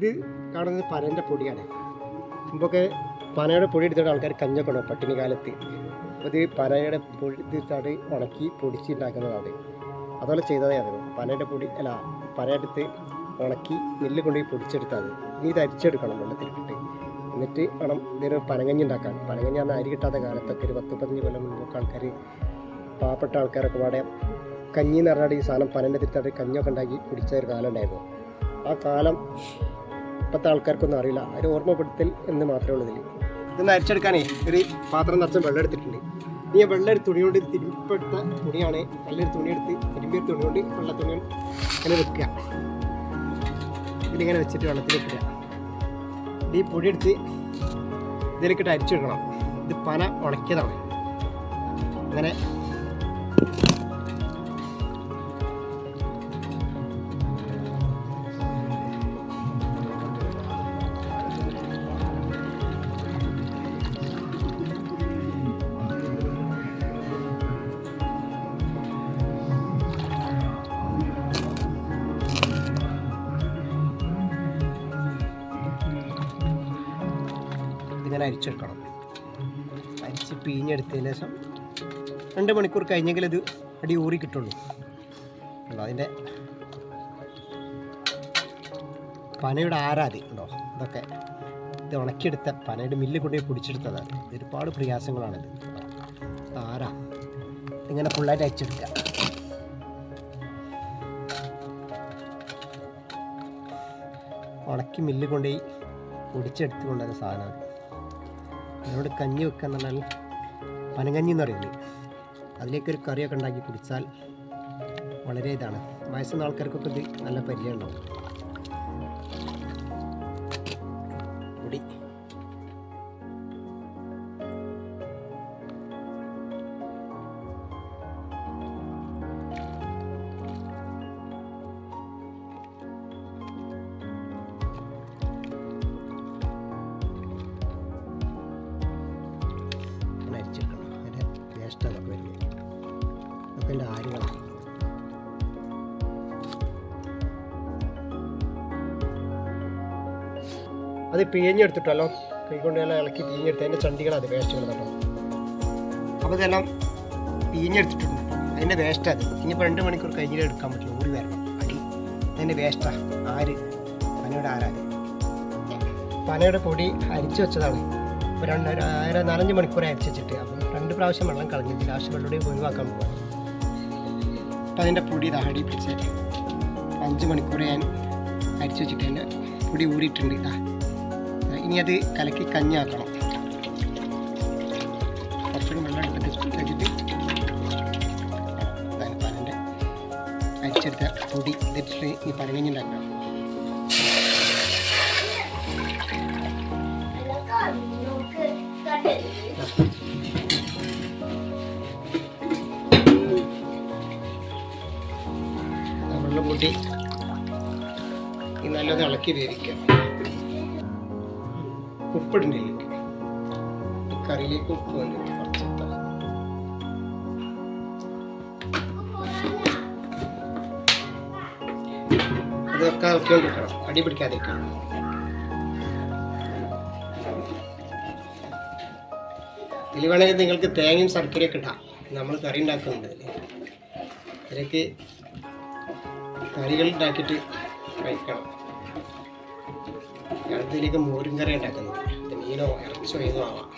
ഇത് കാണുന്നത് പനന്റെ പൊടിയാണ്. മുമ്പൊക്കെ പനയുടെ പൊടി എടുത്തിട്ട് ആൾക്കാർ കഞ്ഞൊക്കെ ഉണ്ടാവും പട്ടിണി കാലത്ത്? ഇത് പനയുടെ പൊടി എടുത്തിട്ടാണ് ഉണക്കി പൊടിച്ച് ഉണ്ടാക്കുന്നതാണ് അതുപോലെ ചെയ്തതായിരുന്നു പനയുടെ പൊടി അല്ല പനയെടുത്ത് ഉണക്കി നെല്ല് കൊണ്ടുപോയി പൊടിച്ചെടുത്താൽ മതി ഇനി അരിച്ചെടുക്കണം വെള്ളത്തിലിട്ടിട്ട്. എന്നിട്ട് വേണം ഇതിന് പനങ്ങഞ്ഞി ഉണ്ടാക്കാൻ. പനങ്ങഞ്ഞി അന്ന് അരി കിട്ടാത്ത കാലത്തൊക്കെ ഒരു പത്ത് പതിനഞ്ച് കൊല്ലം മുമ്പൊക്കെ ആൾക്കാർ പാവപ്പെട്ട ആൾക്കാരൊക്കെ പാടെ കഞ്ഞി എന്ന് പറഞ്ഞാൽ ഈ സാധനം പനന്റെ തിരിച്ചായിട്ട് കഞ്ഞൊക്കെ ഉണ്ടാക്കി കുടിച്ച ഒരു കാലം ഉണ്ടായിരുന്നു. ആ കാലം ഇപ്പോഴത്തെ ആൾക്കാർക്കൊന്നും അറിയില്ല. ഒരു ഓർമ്മപ്പെടുത്തൽ എന്ന് മാത്രമേ ഉള്ളൂ ഇതൊന്ന് അരിച്ചെടുക്കാനേ ഒരു പാത്രം നിറച്ച് വെള്ളം എടുത്തിട്ടുണ്ട്. ആ വെള്ളം ഒരു തുണി കൊണ്ട് തിരുമ്പെടുത്ത തുണിയാണ്. നല്ലൊരു തുണി എടുത്ത് തിരുമ്പിയ തുണി കൊണ്ട് വെള്ള തുണി ഇങ്ങനെ വെക്കുക. ഇതിലിങ്ങനെ വെച്ചിട്ട് വെള്ളത്തിൽ വെക്കുക ഈ പൊടി എടുത്ത് ഇതിലേക്കിട്ട് അരിച്ചെടുക്കണം ഇത് പന ഉണക്കിയതാണ്. അങ്ങനെ ഇതിങ്ങനെ അരിച്ചെടുക്കണം. അരിച്ച് പിഴിഞ്ഞെടുത്തതിന് ശേഷം രണ്ട് മണിക്കൂർ കഴിഞ്ഞെങ്കിൽ ഇത് അടി ഊറി കിട്ടുള്ളൂ. അതിന്റെ പനയുടെ ആരാതി ഉണ്ടോ ഇതൊക്കെ ഇത് ഉണക്കിയെടുത്ത പനയുടെ മില്ല് കൊണ്ടുപോയി പൊടിച്ചെടുത്തതാണ് ഒരുപാട് പ്രയാസങ്ങളാണിത്. ആരാ? ഇങ്ങനെ ഫുള്ളായിട്ട് അയച്ചെടുക്കുക ഉണക്കി മില്ല് കൊണ്ടുപോയി പൊടിച്ചെടുത്ത് കൊണ്ടുവരുന്ന സാധനമാണ്. അതിനോട് കഞ്ഞി വെക്കുക പറഞ്ഞാൽ പനകഞ്ഞി എന്ന് പറയുന്നത് അതിലേക്കൊരു കറിയൊക്കെ ഉണ്ടാക്കി കുടിച്ചാൽ വളരെ ഇതാണ്. വയസ്സുന്ന ആൾക്കാർക്കൊക്കെ ഇത് നല്ല പരിചയം ഉണ്ടാവും. പൊടി. എന്റെ ആരുകളാണ് അത് പിഴിഞ്ഞെടുത്തിട്ടല്ലോ. കൈകൊണ്ട് എല്ലാം ഇളക്കി പിഴിഞ്ഞെടുത്ത് അതിന്റെ ചണ്ടികളാണ് അത് വേസ്റ്റുകൾ കേട്ടോ. അപ്പോൾ ഇതെല്ലാം പിഴിഞ്ഞെടുത്തിട്ടുണ്ട്. അതിന്റെ വേസ്റ്റ് അത്. ഇനിയിപ്പോൾ രണ്ട് മണിക്കൂർ കഴിഞ്ഞിട്ട് എടുക്കാൻ പറ്റില്ല ഊരി വരണം. അടി. അതിന്റെ വേസ്റ്റാ ആര്? പനയുടെ ആരാത് പനയുടെ പൊടി അരിച്ചു വെച്ചതാണ്. ഇപ്പോൾ രണ്ട് നാലഞ്ച് മണിക്കൂർ അരിച്ചു വെച്ചിട്ട്. അപ്പം രണ്ട് പ്രാവശ്യം വെള്ളം കളഞ്ഞിട്ട് ലാസ്റ്റ് വെള്ളം ഒഴിവാക്കാൻ പോകാം അപ്പം അതിന്റെ പൊടി താടി പിടിച്ച് അഞ്ച് മണിക്കൂർ ഞാൻ അരിച്ചു വെച്ചിട്ട് അതിന്റെ പൊടി ഊറിയിട്ടുണ്ട് ഇതാ ഇനി അത് കലക്കി കഞ്ഞാക്കണം കുറച്ചുകൂടി വെള്ളം എടുത്തിട്ട് വെച്ചിട്ട് അതിന്റെ അരിച്ചെടുത്ത പൊടി ഇതിട്ടിട്ട് ഈ പനകഞ്ഞി ഉണ്ടാക്കണം വെള്ളം കൂട്ടി. നല്ലത് ഇളക്കി വേവിക്കാം ഉപ്പിടുന്നില്ല. കറിയിലേക്ക് ഉപ്പ് വേണ്ടി കുറച്ചിട്ടാ ഇതൊക്കെ അടി പിടിക്കാതിരിക്കണം. ഇതിൽ വേണമെങ്കിൽ നിങ്ങൾക്ക് തേങ്ങയും ശർക്കരയൊക്കെ ഇടാം. നമ്മൾ കറി ഉണ്ടാക്കുന്നുണ്ട്. ഇതിലേക്ക് കറികൾ ഉണ്ടാക്കിയിട്ട് കഴിക്കണം. അടുത്തതിലേക്ക് മോരും കറി ഉണ്ടാക്കുന്നത്. ഇത് മീനോ ഇറച്ചോ ഏതോ ആവാം.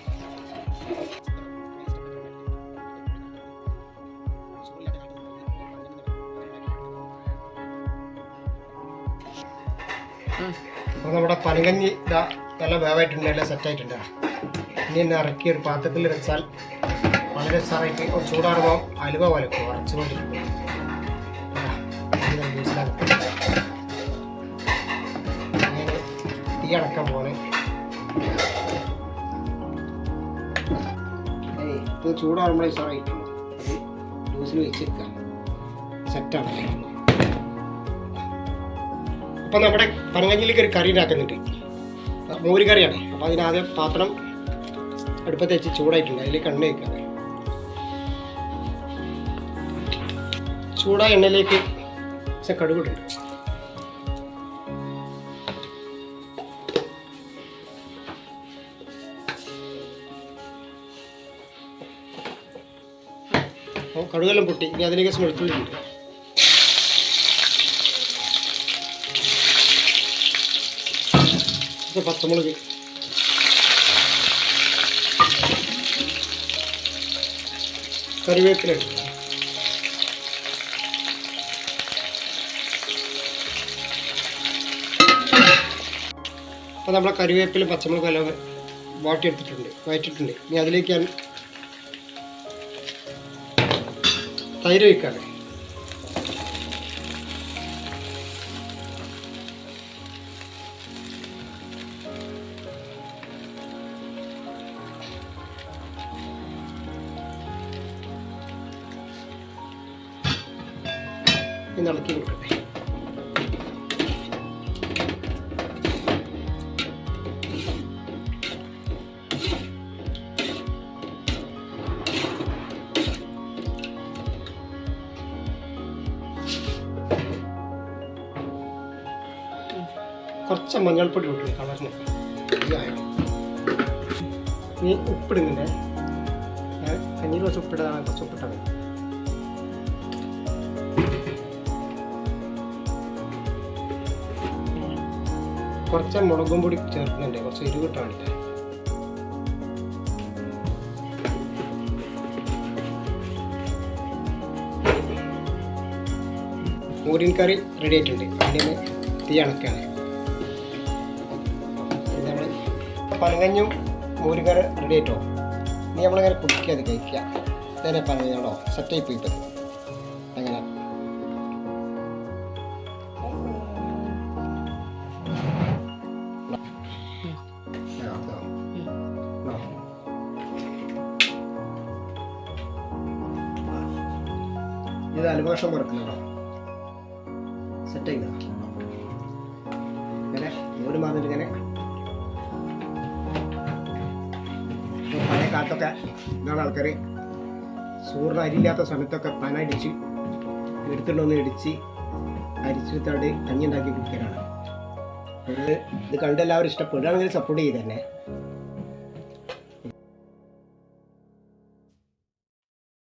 അപ്പോൾ നമ്മുടെ പനകഞ്ഞി ഇതാ നല്ല വേവായിട്ടുണ്ട് എല്ലാം സെറ്റായിട്ടുണ്ട് ഇനി എന്നെ ഇറക്കി ഒരു പാത്രത്തിൽ വെച്ചാൽ വളരെ സാറായിട്ട് ചൂടാറുമ്പോൾ അലുവ വലക്കും കുറച്ചുകൊണ്ടിരിക്കും ഇങ്ങനെ തീ അടക്കാൻ പോണേ ഇത് ചൂടാറുമ്പോഴേ സാറായിട്ട് അത് ജ്യൂസിൽ വെച്ചെടുക്കാം സെറ്റാണ് അപ്പം നമ്മുടെ പനങ്ങഞ്ഞിലേക്ക് ഒരു കറി ഉണ്ടാക്കുന്നുണ്ട് മോര് കറിയാണ് അപ്പോൾ അതിനാദ്യം പാത്രം അടുപ്പത്ത് വെച്ച് ചൂടായിട്ടുണ്ട്. അതിലേക്ക് എണ്ണ വയ്ക്കുക ചൂടായ എണ്ണയിലേക്ക് പക്ഷെ കടുകിട്ടുണ്ട് കടുകെല്ലാം പൊട്ടി. ഇനി അതിലേക്ക് സ്മെടുത്തു വരുന്നുണ്ട് പച്ചമുളക്. കറിവേപ്പില അപ്പോൾ നമ്മളെ കറിവേപ്പിലും പച്ചമുളകും എല്ലാം വാട്ടിയെടുത്തിട്ടുണ്ട് വയറ്റിട്ടുണ്ട് ഇനി അതിലേക്ക് ഞാൻ തൈര് ഒഴിക്കാം ഇനി ഇളക്കി കൊടുക്കട്ടെ. കുറച്ച് മഞ്ഞൾപ്പൊടി ഇട്ടു കളറിന്. ഇനി ഉപ്പിടുന്നുണ്ട്. ഞാൻ കഞ്ഞിയിൽ കുറച്ച് ഉപ്പിട്ടതാണ് കുറച്ച് ഉപ്പിട്ടത് കുറച്ച് മുളകും പൊടി ചേർക്കുന്നുണ്ട് കുറച്ച് എരിവ് കിട്ടാൻ വേണ്ടിയിട്ട്. മൂരിൻ കറി റെഡി ആയിട്ടുണ്ട് അതിന് തീ അണക്കാണ് പനകഞ്ഞും മൂരിൻ കറി റെഡി ആയിട്ടോ? നീ നമ്മളിങ്ങനെ കുടിക്കുക അത് കഴിക്കുക. നേരെ പനകഞ്ഞാണോ സെറ്റായി പോയിട്ട്. അങ്ങനെ. ഇത് അലുഭാഷം കൊടുക്കുന്നുണ്ടോ സെറ്റ് ആയി ഇങ്ങനെ ഒരു മാതിരി ഇങ്ങനെ. കാലത്തൊക്കെ എന്താണ് ആൾക്കാർ സൂറിന് അരിയില്ലാത്ത സമയത്തൊക്കെ പന അടിച്ച് എടുത്തുകൊണ്ടൊന്ന് ഇടിച്ച് അരിച്ചെടുത്തോണ്ട് കഞ്ഞി ഉണ്ടാക്കി കുടിക്കലാണ് ഇത് കണ്ട് എല്ലാവരും ഇഷ്ടപ്പെടുകയാണെങ്കിൽ സപ്പോർട്ട് ചെയ്ത് തന്നെ.